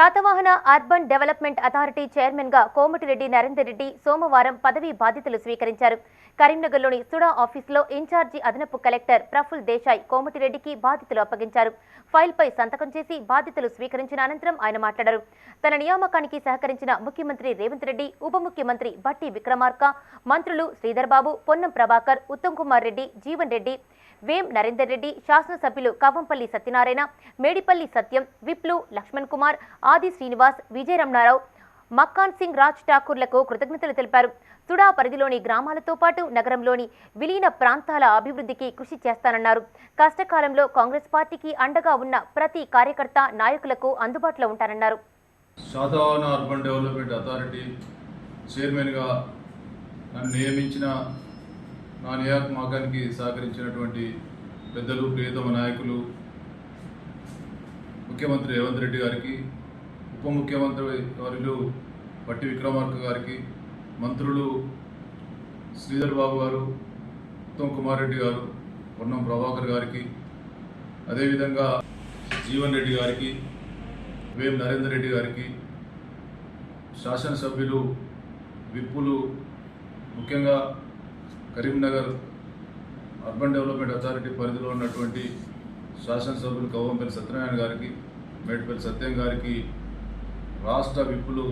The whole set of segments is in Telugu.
శాతవాహన అర్బన్ డెవలప్మెంట్ అథారిటీ చైర్మన్గా కోమటిరెడ్డి నరేందర్ రెడ్డి సోమవారం పదవీ బాధ్యతలు స్వీకరించారు. కరీంనగర్లోని సుడా ఆఫీసులో ఇన్ఛార్జి అదనపు కలెక్టర్ ప్రఫుల్ దేశాయ్ కోమటిరెడ్డికి బాధ్యతలు అప్పగించారు. ఫైల్పై సంతకం చేసి బాధ్యతలు స్వీకరించిన అనంతరం ఆయన మాట్లాడారు. తన నియామకానికి సహకరించిన ముఖ్యమంత్రి రేవంత్ రెడ్డి ఉప ముఖ్యమంత్రి బట్టి విక్రమార్క మంత్రులు శ్రీధర్ బాబు పొన్నం ప్రభాకర్ ఉత్తమ్ కుమార్ రెడ్డి జీవన్ రెడ్డి వేం నరేందర్ రెడ్డి శాసనసభ్యులు కవ్వంపల్లి సత్యనారాయణ మేడిపల్లి సత్యం విప్లు లక్ష్మణ్ కుమార్ ఆది శ్రీనివాస్ విజయరమణారావు మక్కాన్ సింగ్ రాజ్ ఠాకూర్లకు కృతజ్ఞతలు తెలిపారు. సుడా పరిధిలోని గ్రామాలతో పాటు నగరంలోని విలీన ప్రాంతాల అభివృద్ధికి కృషి చేస్తానన్నారు. కష్టకాలంలో కాంగ్రెస్ పార్టీకి అండగా ఉన్న ప్రతి కార్యకర్త నాయకులకు అందుబాటులో ఉంటారన్నారు శాతవాహన అర్బన్ డెవలప్మెంట్ అథారిటీ చైర్మన్గా నన్ను నియమించిన నా నియామకానికి సహకరించినటువంటి పెద్దలు ప్రియతమ నాయకులు ముఖ్యమంత్రి రేవంత్ రెడ్డి గారికి ఉప ముఖ్యమంత్రి వర్యులు పట్టి విక్రమార్క గారికి మంత్రులు శ్రీధర్ బాబు గారు ఉత్తమ్ కుమార్ రెడ్డి గారు పొన్నం ప్రభాకర్ గారికి అదేవిధంగా జీవన్ రెడ్డి గారికి వేం నరేందర్ రెడ్డి గారికి శాసనసభ్యులు విప్పులు ముఖ్యంగా కరీంనగర్ అర్బన్ డెవలప్మెంట్ అథారిటీ పరిధిలో ఉన్నటువంటి శాసనసభ్యులు కవ్వంపల్లి సత్యనారాయణ గారికి మేడిపల్లి సత్యం గారికి రాష్ట్ర విప్పులు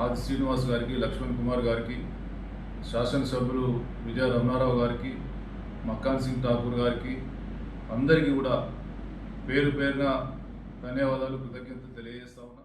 ఆది శ్రీనివాస్ గారికి లక్ష్మణ్ కుమార్ గారికి శాసనసభ్యులు విజయ రమణారావు గారికి మక్కాన్ సింగ్ ఠాకూర్ గారికి అందరికీ కూడా పేరు పేరున ధన్యవాదాలు కృతజ్ఞత తెలియజేస్తా ఉన్నా.